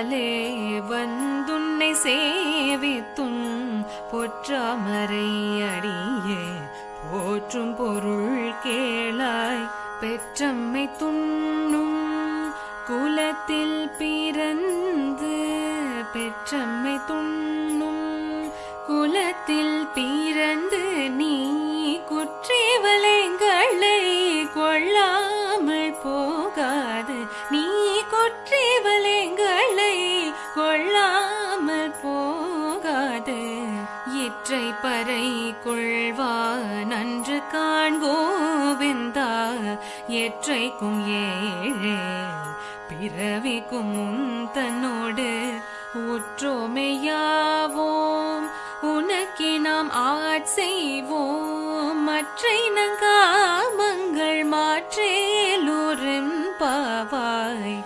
பொருளாலே வந்துன்னை சேவித்தும் பொற்றாமரை அடியே போற்றும் பொருள் கேளாய் பெற்றம்மை துண்ணும் குலத்தில் பிறந்து பெற்றம்மை துண்ணும் குலத்தில் பிறந்து நீ குற்றேவலைங்களை கொள்ளாமல் போ சிற்றை பறை கொள்வா நன்று காண்கோவிந்தா எற்றைக்கும் ஏழே பிறவிக்கும் உன் தன்னோடு ஒற்றுமையாவோம். உனக்கே நாம் ஆட்செய்வோம் மற்றை நங்காமங்கள் மாற்றேலூரும் பாவாய்.